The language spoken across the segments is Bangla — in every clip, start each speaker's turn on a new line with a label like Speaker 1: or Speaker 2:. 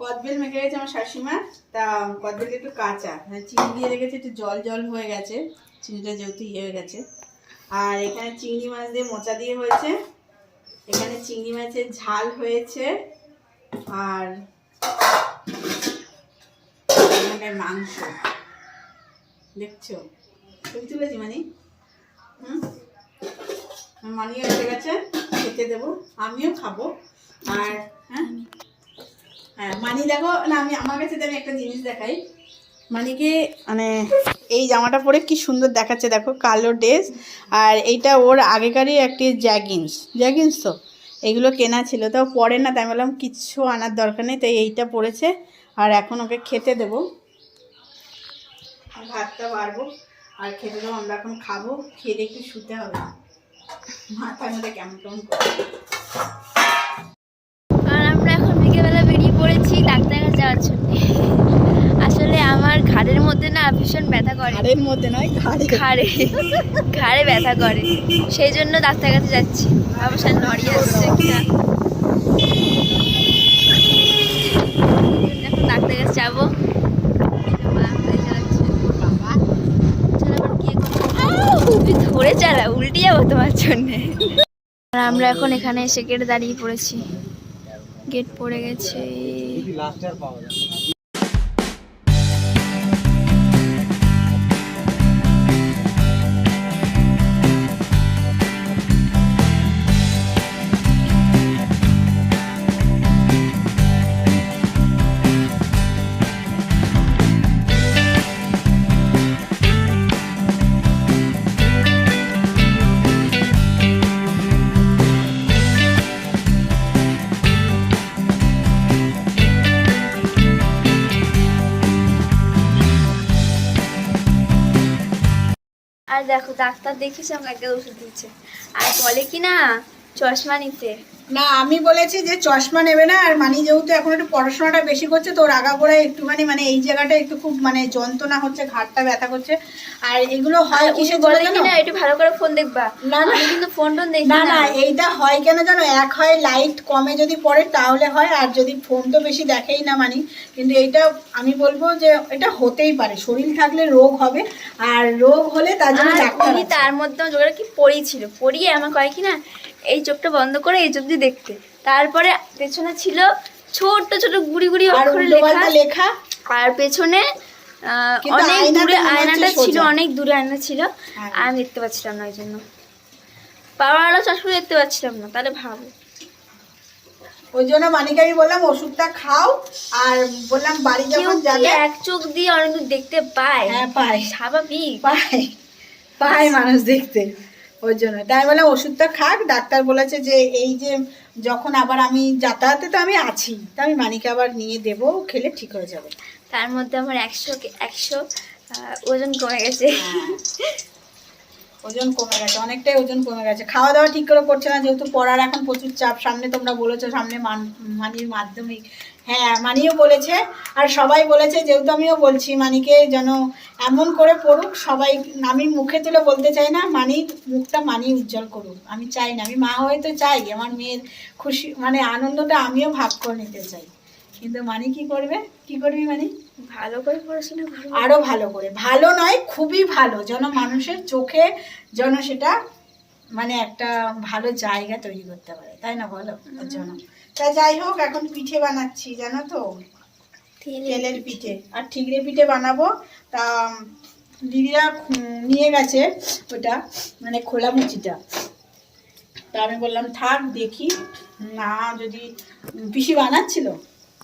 Speaker 1: কদবেল মেখে গেছে আমার শাশুড়িমা। তা কদবেলটা একটু কাঁচা মানে চিনি দিয়ে রেখেছে, একটু জল জল হয়ে গেছে। চিনিটা যেহেতু ইয়ে হয়ে গেছে। আর এখানে চিংড়ি মাছ দিয়ে মোচা দিয়ে হয়েছে। এখানে চিংড়ি মাছের ঝাল হয়েছে। আর এখানে মাংস। দেখছ? ছবি তুলেছি মানে? হুম? মানিয়ে এসে গেছে, খেতে দেবো। আমিও খাব। আর হ্যাঁ? হ্যাঁ মানি, দেখো, না, আমি আমার কাছে আমি একটা জিনিস দেখাই। মানিকে মানে এই জামাটা পরে কি সুন্দর দেখাচ্ছে, দেখো, কালো ড্রেস। আর এইটা ওর আগেকারই একটি জ্যাগিন্স। জ্যাগিন্স তো? এগুলো কেনা ছিল তাও পরে না, তাই বললাম, কিচ্ছু আনার দরকার নেই। তাই এইটা পড়েছে আর এখন ওকে খেতে দেবো। ভাতটা বাড়বো, আর খেতে দেবো, আমরা এখন খাব, খেয়ে একটু শুতে হবে। মাথার মধ্যে কেমন কেমন করে
Speaker 2: আর আমরা এখন বিকেলবেলা বেরিয়ে পড়েছি ডাক্তারের কাছে যাওয়ার জন্য আসলে আমার ঘাড়ের মধ্যে না ভীষণ ব্যথা করে।
Speaker 1: ঘাড়ের মধ্যে নয় ঘাড়ে।
Speaker 2: ঘাড়ে। ঘাড়ে ব্যথা করে। সেই জন্য ডাক্তারের কাছে যাচ্ছি অবশ্য নড়িয়ে আসছে কিনা। এখন ডাক্তারের কাছে যাব। ধরে চালা উল্টে যাব তোমার জন্যে। আর আমরা এখন এখানে এসে গেটে দাঁড়িয়ে পড়েছি। গেট পড়ে গেছে। আর দেখো ডাক্তার দেখেছে আমাকে একটা ওষুধ দিচ্ছে। আর বলে কি না চশমা নিতে।
Speaker 1: না আমি বলেছি যে চশমা নেবে না আর মানি যেহেতু এখন একটু পড়াশোনাটা বেশি করছে তোর আগাগোড়ায় একটুখানি মানে এই জায়গাটা একটু খুব মানে যন্ত্রণা হচ্ছে ঘাটটা ব্যথা করছে আর এগুলো হয় কিসের
Speaker 2: বলে
Speaker 1: জানো?
Speaker 2: না একটু ভালো করে ফোন দেখবা
Speaker 1: না, না।
Speaker 2: কিন্তু ফোন টোন দেখি
Speaker 1: না
Speaker 2: না
Speaker 1: এইটা হয় কেন জানো এক হয় লাইট কমে যদি পড়ে তাহলে হয় আর যদি ফোন তো বেশি দেখেই না মানি কিন্তু এইটা আমি বলব যে এটা হতেই পারে শরীর থাকলে রোগ হবে আর রোগ হলে তার জন্য।
Speaker 2: তার মধ্যে কি পড়িয়েছিল পড়িয়ে আমার কয় কি না এই চোখটা বন্ধ করে এই চোখ দিয়ে দেখতে। তারপরে পেছনে ছিল ছোট ছোট গুড়ি গুড়ি অক্ষরে লেখা।
Speaker 1: লেখা।
Speaker 2: আর পেছনে অনেক দূরে আয়নাটা ছিল অনেক দূরে আয়না ছিল।
Speaker 1: হ্যাঁ।
Speaker 2: আর আমি দেখতে পাচ্ছিলাম না ওই জন্য। পাওয়ার আলো চশমা দেখতে পাচ্ছিলাম না তাহলে ভাবো।
Speaker 1: ওই জন্য মানিকে আমি বললাম ওষুধটা খাও। আর বললাম বাড়ি যখন যাবে
Speaker 2: এক চোখ দিয়ে অনেক দেখতে পায়?
Speaker 1: হ্যাঁ পায়।
Speaker 2: স্বাভাবিক।
Speaker 1: পায়। পায় মানুষ দেখতে। ওই জন্য। তাই বলে ওষুধটা খাক ডাক্তার বলেছে যে এই যে যখন আবার আমি যাতায়াতে তো আমি আছি তা আমি মানিকে আবার নিয়ে দেবো খেলে ঠিক হয়ে যাবে।
Speaker 2: তার মধ্যে আমার একশো একশো ওজন কমে গেছে।
Speaker 1: ওজন কমে গেছে, অনেকটাই ওজন কমে গেছে। খাওয়া দাওয়া ঠিক করে করছে না, যেহেতু পড়ার এখন প্রচুর চাপ, সামনে তোমরা বলেছ, সামনে মান- মানির মাধ্যমিক। হ্যাঁ মানিও বলেছে, আর সবাই বলেছে, যেহেতু আমিও বলছি, মানিকে যেন এমন করে পড়ুক, সবাই, আমি মুখে তুলে বলতে চাই না মানি মুখটা মানি উজ্জ্বল করুক। আমি চাই না, আমি মা হয়ে তো চাই, আমার মেয়ের খুশি মানে আনন্দটা আমিও ভাগ করে নিতে চাই। কিন্তু মানি কি করবে? কি করবি মানি?
Speaker 2: ভালো করে পড়াশোনা
Speaker 1: আরও ভালো করে। ভালো নয় খুবই ভালো। যেন মানুষের চোখে যেন সেটা মানে একটা ভালো জায়গা তৈরি করতে পারে। তাই না বলো? ওর জন্য তা যাই হোক এখন পিঠে বানাচ্ছি জানো তো? তেলের পিঠে। আর ঠিকরে পিঠে বানাবো। তা দিদিরা নিয়ে গেছে ওটা মানে খোলা মুচিটা। তা আমি বললাম থাক দেখি। না যদি পিসি বানাচ্ছিল?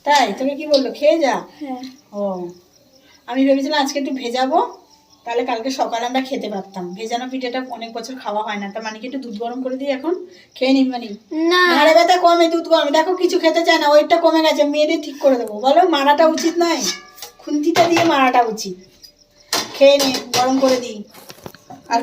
Speaker 1: তাই? তোকে কি বলল? খেয়ে যা।
Speaker 2: হ্যাঁ।
Speaker 1: ও। আমি ভেবেছিলাম আজকে একটু ভেজাবো তাহলে কালকে সকালে আমরা খেতে পারতাম। ভেজানো পিঠেটা অনেক বছর খাওয়া হয় না। তা মানে কি একটু দুধ গরম করে দিই এখন? খেয়ে নিই মানে?
Speaker 2: না।
Speaker 1: ঘাড়ে ব্যথা কমে দুধ কমে। দেখো কিছু খেতে চায় না। ওইটা কমে গেছে। মেয়েদের ঠিক করে দেবো। বলো মারাটা উচিত নয়। খুন্তিটা দিয়ে মারাটা উচিত। খেয়ে নে গরম করে দিই।